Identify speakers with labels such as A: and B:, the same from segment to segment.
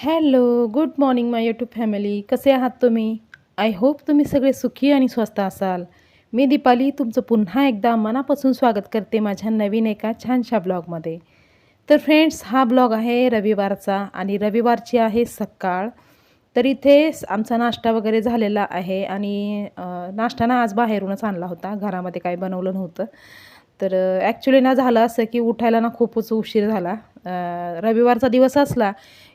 A: Hello good morning my YouTube family. कसे आहात तुम्ही? आय होप तुम्ही सगळे सुखी आणि स्वस्त असाल. मी दीपाली तुमचं पुन्हा एकदा मनापासून स्वागत करते माझ्या नवीन एका छानशा ब्लॉगमध्ये. तर फ्रेंड्स हा ब्लॉग आहे रविवारचा आणि रविवारची आहे सकाळ. तर इथे आमचा नाश्ता वगैरे झालेला आहे आणि अं, नाश्ता ना आज बाहेरूनच आणला होता. घरामध्ये काही बनवलं नव्हतं. तर ॲक्च्युली ना झालं असं की उठायला ना खूपच उशीर झाला. रविवारचा दिवस असला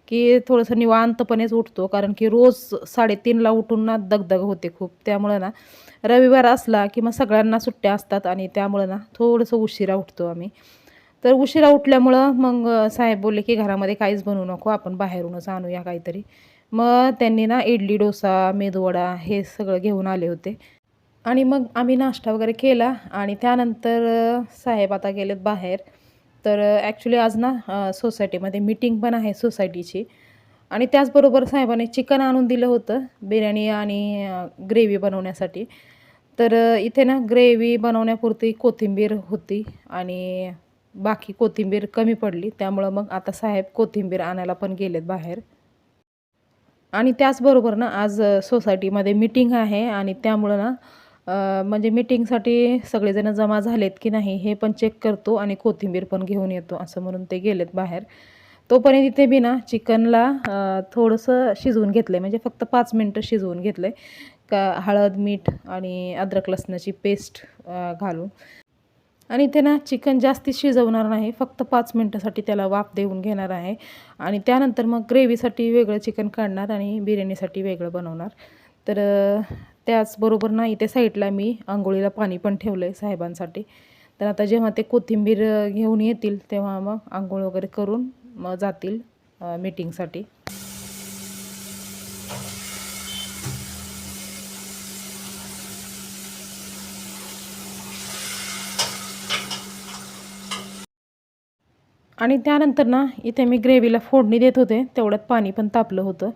A: की थोडंसं निवांतपणेच उठतो कारण की रोज साडेतीनला उठून ना दगदग होते खूप. त्यामुळं ना रविवार असला की मग सगळ्यांना सुट्ट्या असतात आणि त्यामुळं ना थोडंसं उशिरा उठतो आम्ही. तर उशिरा उठल्यामुळं मग साहेब बोलले की घरामध्ये काहीच बनवू नको आपण बाहेरूनच आणूया काहीतरी. मग त्यांनी ना इडली डोसा मेदवडा हे सगळं घेऊन आले होते. आणि मग आम्ही नाश्ता वगैरे केला आणि त्यानंतर साहेब आता गेलेत बाहेर. तर ॲक्च्युली आज ना सोसायटीमध्ये मीटिंग पण आहे सोसायटीची आणि त्याचबरोबर साहेबांनी चिकन आणून दिलं होतं बिर्याणी आणि ग्रेव्ही बनवण्यासाठी. तर इथे ना ग्रेव्ही बनवण्यापुरती कोथिंबीर होती आणि बाकी कोथिंबीर कमी पडली. त्यामुळं मग आता साहेब कोथिंबीर आणायला पण गेलेत बाहेर. आणि त्याचबरोबर ना आज सोसायटीमध्ये मीटिंग आहे आणि त्यामुळं ना म्हणजे मीटिंगसाठी सगळेजण जमा झालेत की नाही हे पण चेक करतो आणि कोथिंबीर पण घेऊन येतो असं म्हणून ते गेलेत बाहेर. तोपर्यंत इथे बी ना चिकनला थोडंसं शिजवून घेतलं आहे म्हणजे फक्त पाच मिनटं शिजवून घेतलं आहे का हळद मीठ आणि अद्रक लसणाची पेस्ट घालून. आणि इथे ना चिकन जास्ती शिजवणार नाही फक्त पाच मिनटासाठी त्याला वाफ देऊन घेणार आहे. आणि त्यानंतर मग ग्रेव्हीसाठी वेगळं चिकन काढणार आणि बिर्याणीसाठी वेगळं बनवणार. तर त्याचबरोबर ना इथे साईडला मी आंघोळीला पाणी पण ठेवलं आहे साहेबांसाठी. तर आता जेव्हा ते कोथिंबीर घेऊन येतील तेव्हा मग आंघोळ वगैरे करून मग जातील मीटिंगसाठी. आणि त्यानंतर ना इथे मी ग्रेव्हीला फोडणी देत होते तेवढ्यात पाणी पण तापलं होतं.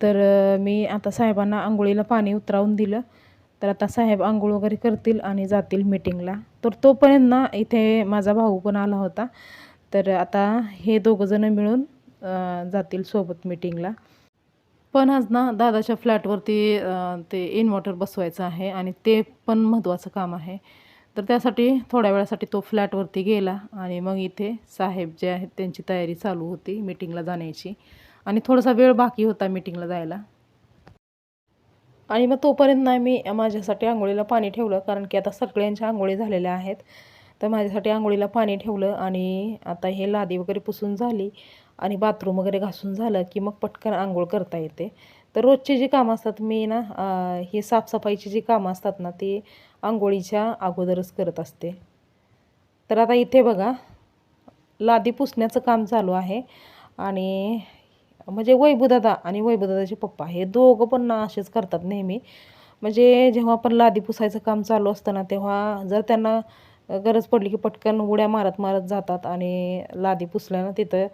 A: तर मी आता साहेबांना आंघोळीला पाणी उतरावून दिलं. तर आता साहेब आंघोळ वगैरे करतील आणि जातील मीटिंगला. तर तोपर्यंत ना इथे माझा भाऊ पण आला होता. तर आता हे दोघंजणं मिळून जातील सोबत मीटिंगला. पण आज ना दादाच्या फ्लॅटवरती ते इन्व्हर्टर बसवायचं आहे आणि ते पण महत्त्वाचं काम आहे. तर त्यासाठी थोड्या वेळासाठी तो फ्लॅटवरती गेला आणि मग इथे साहेब जे आहेत त्यांची तयारी चालू होती मीटिंगला जाण्याची. आणि थोडासा वेळ बाकी होता मीटिंगला जायला. आणि मग तोपर्यंत नाही मी माझ्यासाठी आंघोळीला पाणी ठेवलं कारण की आता सगळ्यांच्या आंघोळी झालेल्या आहेत. तर माझ्यासाठी आंघोळीला पाणी ठेवलं आणि आता हे लादी वगैरे पुसून झाली आणि बाथरूम वगैरे घासून झालं की मग पटकन आंघोळ करता येते. तर रोजची जी कामं असतात मी ना हे ही साफसफाईची जी कामं असतात ना ती आंघोळीच्या अगोदरच करत असते. तर आता इथे बघा लादी पुसण्याचं काम चालू आहे. आणि म्हणजे वैभूदादा आणि वैभूदादाचे पप्पा हे दोघं पण ना असेच करतात नेहमी. म्हणजे जेव्हा पण लादी पुसायचं काम चालू असतं ना तेव्हा जर त्यांना गरज पडली की पटकन उड्या मारत मारत जातात आणि लादी पुसल्यानं तिथं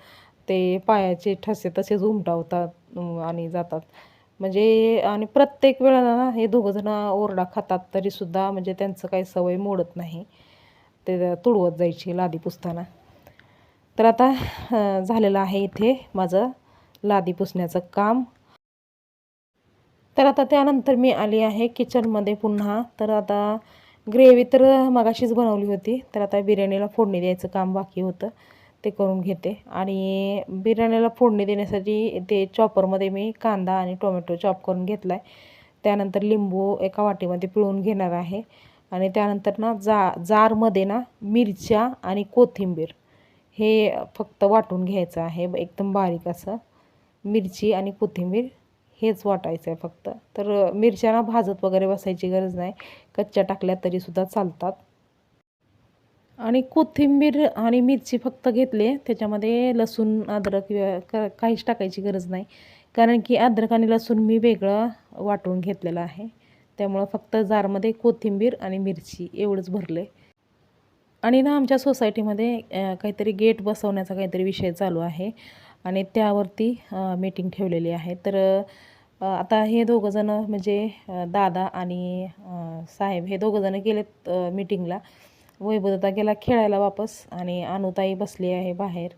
A: ते पायाचे ठसे तसेच उमटावतात आणि जातात. म्हणजे आणि प्रत्येक वेळेला ना हे दोघंजणं ओरडा खातात तरीसुद्धा म्हणजे त्यांचं काही सवय मोडत नाही. ते तुडवत जायची लादी पुसताना. तर आता झालेलं आहे इथे माझं लादी पुसण्याचं काम. तर आता त्यानंतर मी आली आहे किचनमध्ये पुन्हा. तर आता ग्रेव्ही तर मगाशीच बनवली होती. तर आता बिर्याणीला फोडणी द्यायचं काम बाकी होतं. ते करून घेते. आणि बिर्याणीला फोडणी देण्यासाठी ते चॉपरमध्ये मी कांदा आणि टोमॅटो चॉप करून घेतला आहे त्यानंतर लिंबू एका वाटीमध्ये पिळून घेणार आहे. आणि त्यानंतर ना जा जारमध्ये ना मिरच्या आणि कोथिंबीर हे फक्त वाटून घ्यायचं आहे. एकदम बारीक असं. मिरची आणि कोथिंबीर हेच वाटायचं आहे फक्त. तर मिरच्यांना भाजत वगैरे बसायची गरज नाही. कच्च्या टाकल्या तरीसुद्धा चालतात. आणि कोथिंबीर आणि मिरची फक्त घेतले त्याच्यामध्ये लसूण अद्रक काहीच टाकायची गरज नाही. कारण की अद्रक आणि लसूण मी वेगळं वाटून घेतलेलं आहे. त्यामुळं फक्त जारमध्ये कोथिंबीर आणि मिरची एवढंच भरले. आणि ना आमच्या सोसायटीमध्ये काहीतरी गेट बसवण्याचा काहीतरी विषय चालू आहे. आणि त्यावरती मीटिंग ठेवलेली आहे. तर आता हे दोघंजणं म्हणजे दादा आणि साहेब हे दोघंजणं गेलेत मीटिंगला वैभवता गेला खेळायला वापस आणि अनुताई बसली आहे बाहेर.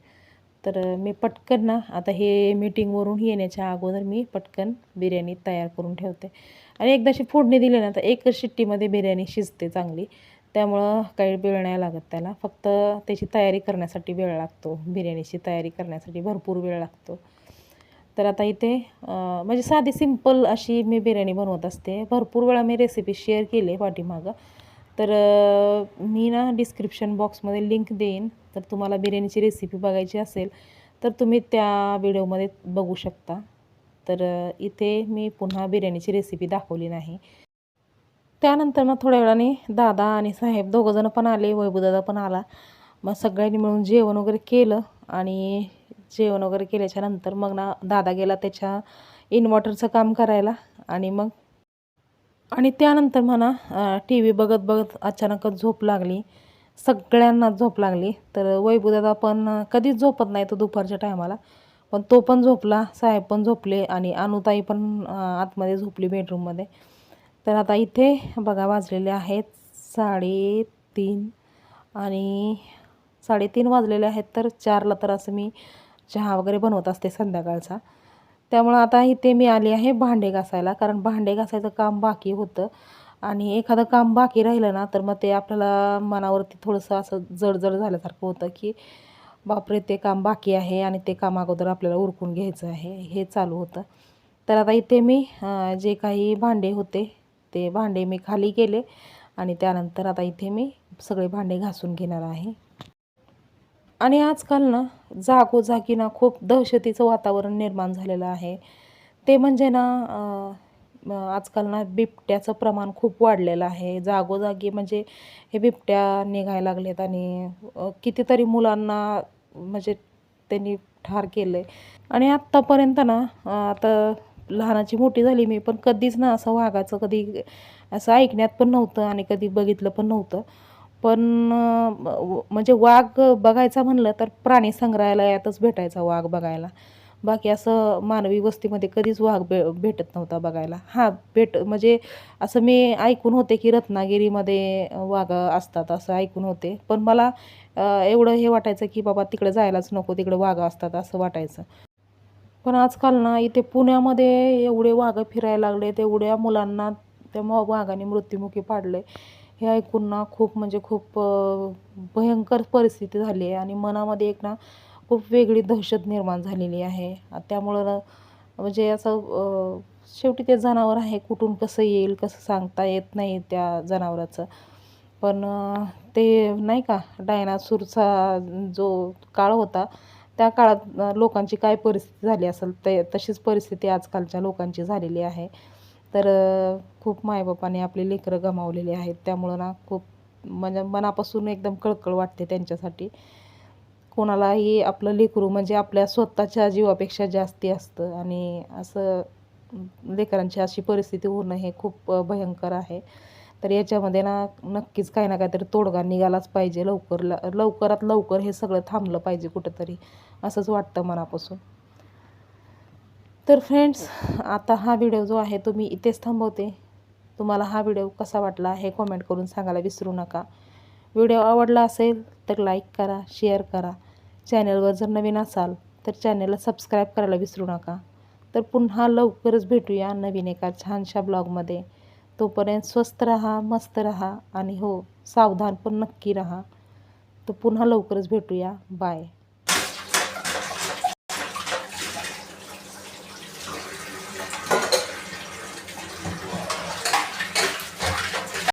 A: तर मी पटकन ना आता हे मीटिंगवरून येण्याच्या अगोदर मी पटकन बिर्याणी तयार करून ठेवते. आणि एकदाशी फोडणी दिली ना तर एकच शिट्टीमध्ये बिर्याणी शिजते चांगली. त्यामुळं काही वेळ नाही लागत त्याला. फक्त त्याची तयारी करण्यासाठी वेळ लागतो. बिर्याणीची तयारी करण्यासाठी भरपूर वेळ लागतो. तर आता इथे म्हणजे साधी सिंपल अशी मी बिर्याणी बनवत असते. भरपूर वेळा मी रेसिपी शेअर केली पाठीमागं. तर मी ना डिस्क्रिप्शन बॉक्समध्ये लिंक देईन. तर तुम्हाला बिर्याणीची रेसिपी बघायची असेल तर तुम्ही त्या व्हिडिओमध्ये बघू शकता. तर इथे मी पुन्हा बिर्याणीची रेसिपी दाखवली नाही. त्यानंतर मग थोड्या वेळाने दादा आणि साहेब दोघंजणं पण आले वैभूदादा पण आला. मग सगळ्यांनी मिळून जेवण वगैरे केलं आणि जेवण वगैरे केल्याच्यानंतर मग ना दादा गेला त्याच्या इन्व्हर्टरचं काम करायला आणि मग आणि त्यानंतर म्हणा टी व्ही बघत बघत अचानकच झोप लागली. सगळ्यांनाच झोप लागली. तर वैभूदादा पण कधीच झोपत नाही तो दुपारच्या टायमाला पण तो पण झोपला साहेब पण झोपले आणि अनुताई पण आतमध्ये झोपली बेडरूममध्ये तर आता इथे बघा वाजलेले आहेत साडेतीन आणि साडेतीन वाजलेले आहेत तर चारला तर असं मी चहा वगैरे बनवत असते संध्याकाळचा. त्यामुळं आता इथे मी आली आहे भांडे घासायला कारण भांडे घासायचं काम बाकी होतं. आणि एखादं काम बाकी राहिलं ना तर मग ते आपल्याला मनावरती थोडंसं असं जडजड झाल्यासारखं होतं की बापरे ते काम बाकी आहे आणि ते काम अगोदर आपल्याला उरकून घ्यायचं आहे हे चालू होतं. तर आता इथे मी जे काही भांडे होते ते भांडे मी खाली केले आणि त्यानंतर आता इथे मी सगळे भांडे घासून घेणार आहे. आणि आजकाल ना जागोजागी ना खूप दहशतीचं वातावरण निर्माण झालेलं आहे. ते म्हणजे ना आजकाल ना बिबट्याचं प्रमाण खूप वाढलेलं आहे. जागोजागी म्हणजे हे बिबट्या निघायला लागलेत आणि कितीतरी मुलांना म्हणजे त्यांनी ठार केलं आहे आणि आत्तापर्यंत ना आता लहानाची मोठी झाली मी पण कधीच ना असं वाघाचं कधी असं ऐकण्यात पण नव्हतं आणि कधी बघितलं पण नव्हतं. पण म्हणजे वाघ बघायचा म्हणलं तर प्राणी संग्रहालयातच भेटायचा वाघ बघायला. बाकी असं मानवी वस्तीमध्ये कधीच वाघ भे भेटत नव्हता बघायला. हां भेट म्हणजे असं मी ऐकून होते की रत्नागिरीमध्ये वाघ असतात असं ऐकून होते. पण मला एवढं हे वाटायचं की बाबा तिकडे जायलाच नको तिकडे वाघ असतात असं वाटायचं. पण आजकाल ना इथे पुण्यामध्ये एवढे वाघ फिरायला लागले तेवढ्या मुलांना त्या वाघाने मृत्युमुखी पाडले हे ऐकून ना खूप म्हणजे खूप भयंकर परिस्थिती झाली आहे आणि मनामध्ये एक ना खूप वेगळी दहशत निर्माण झालेली आहे. त्यामुळं म्हणजे असं शेवटी ते जनावर आहे कुठून कसं येईल कसं सांगता येत नाही त्या जनावराचं. पण ते नाही का डायनासूरचा जो काळ होता त्या काळात लोकांची काय परिस्थिती झाली असेल ते तशीच परिस्थिती आजकालच्या लोकांची झालेली आहे. तर खूप मायबापाने आपले लेकरं गमावलेले आहेत. त्यामुळं ना खूप म्हणजे मनापासून एकदम कळकळ वाटते त्यांच्यासाठी. कोणालाही आपलं लेकरू म्हणजे आपल्या स्वतःच्या जीवापेक्षा जास्ती असतं आणि असं लेकरांची अशी परिस्थिती होणं हे खूप भयंकर आहे. तर याच्यामध्ये ना नक्कीच काही ना काहीतरी तोडगा निघालाच पाहिजे. लवकर लवकरात लवकर हे सगळं थांबलं पाहिजे कुठंतरी असंच वाटतं मनापासून. तर फ्रेंड्स आता हा व्हिडिओ जो आहे तो मी इथेच थांबवते. तुम्हाला हा व्हिडिओ कसा वाटला हे कॉमेंट करून सांगायला विसरू नका. व्हिडिओ आवडला असेल तर लाईक करा शेअर करा. चॅनलवर जर नवीन असाल तर चॅनलला सबस्क्राईब करायला विसरू नका. तर पुन्हा लवकरच भेटूया नवीन एका छानशा ब्लॉगमध्ये तोपर्यंत स्वस्त रहा मस्त रहा आणि हो सावधान पण नक्की रहा. तर पुन्हा लवकरच भेटूया. बाय